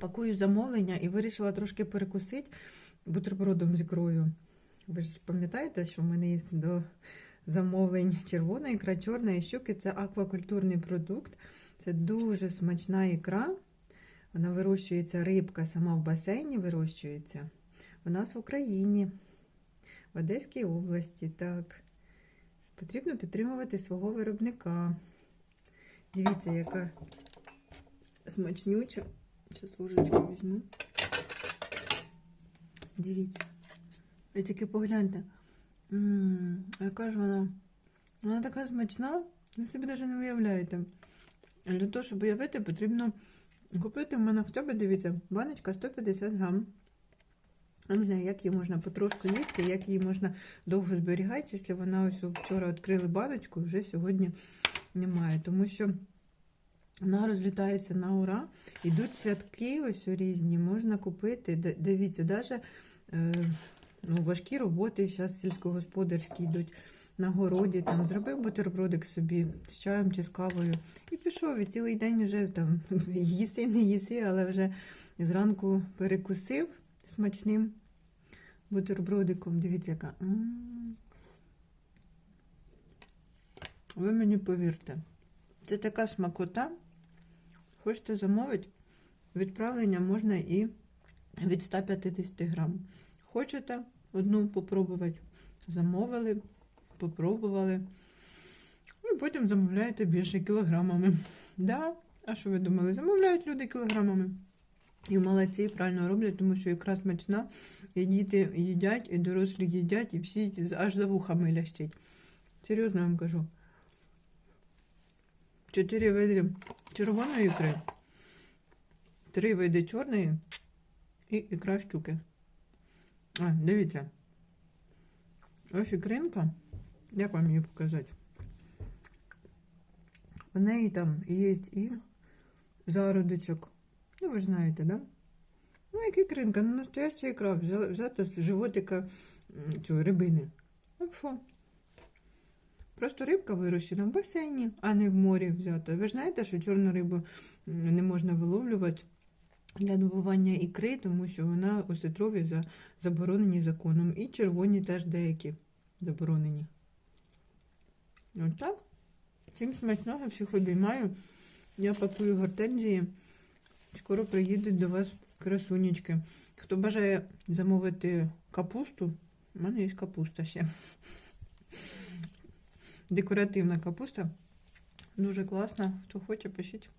Пакую замовлення і вирішила трошки перекусити бутербродом з ікрою. Ви ж пам'ятаєте, що в мене є до замовлень червона ікра, чорна і щуки це аквакультурний продукт. Це дуже смачна ікра. Вона вирощується рибка, сама в басейні вирощується. У нас в Україні, в Одеській області. Так. Потрібно підтримувати свого виробника. Дивіться, яка смачнюча. Зараз ложечку візьму. Дивіться. Ви тільки погляньте. М, Яка ж вона? Вона така смачна, ви собі навіть не уявляєте. Для того, щоб уявити, потрібно купити в мене хоча б, дивіться, баночка 150 грам. Я не знаю, як її можна потрошку їсти, як її можна довго зберігати, якщо вона ось вчора відкрили баночку, вже сьогодні немає. Тому що вона розлітається на ура. Ідуть святки ось різні, можна купити. Дивіться, навіть е, ну, важкі роботи зараз сільськогосподарські йдуть на городі, там зробив бутербродик собі з чаєм чи з кавою. І пішов, і цілий день вже там їси, не їси, але вже зранку перекусив смачним бутербродиком. Дивіться, яка. Ви мені повірте, це така смакота. Хочете замовити? Відправлення можна і від 150 грам. Хочете одну попробувати? Замовили, попробували. Ну, І потім замовляєте більше кілограмами. Да? А що ви думали? Замовляють люди кілограмами. І молодці правильно роблять, тому що ікра смачна, і діти їдять, і дорослі їдять, і всі аж за вухами лящать. Серйозно вам кажу. Чотири види червоної ікри, три види чорної і ікра щуки. А, дивіться. Ось ікринка. Як вам її показати? В неї там є і зародичок. Ну, ви ж знаєте, да? Ну, як ікринка, ну настояща ікра, взята з животика цього рибини. Фу. Просто рибка вирощена в басейні, а не в морі взята. Ви ж знаєте, що чорну рибу не можна виловлювати для добування ікри, тому що вона осетрові за, заборонені законом. І червоні теж деякі заборонені. Ось так. Всім смачного, всіх обіймаю. Я пакую гортензії. Скоро приїдуть до вас красунечки. Хто бажає замовити капусту, у мене є капуста ще. Декоративна капуста. Дуже класна. Хто хоче, пишіть.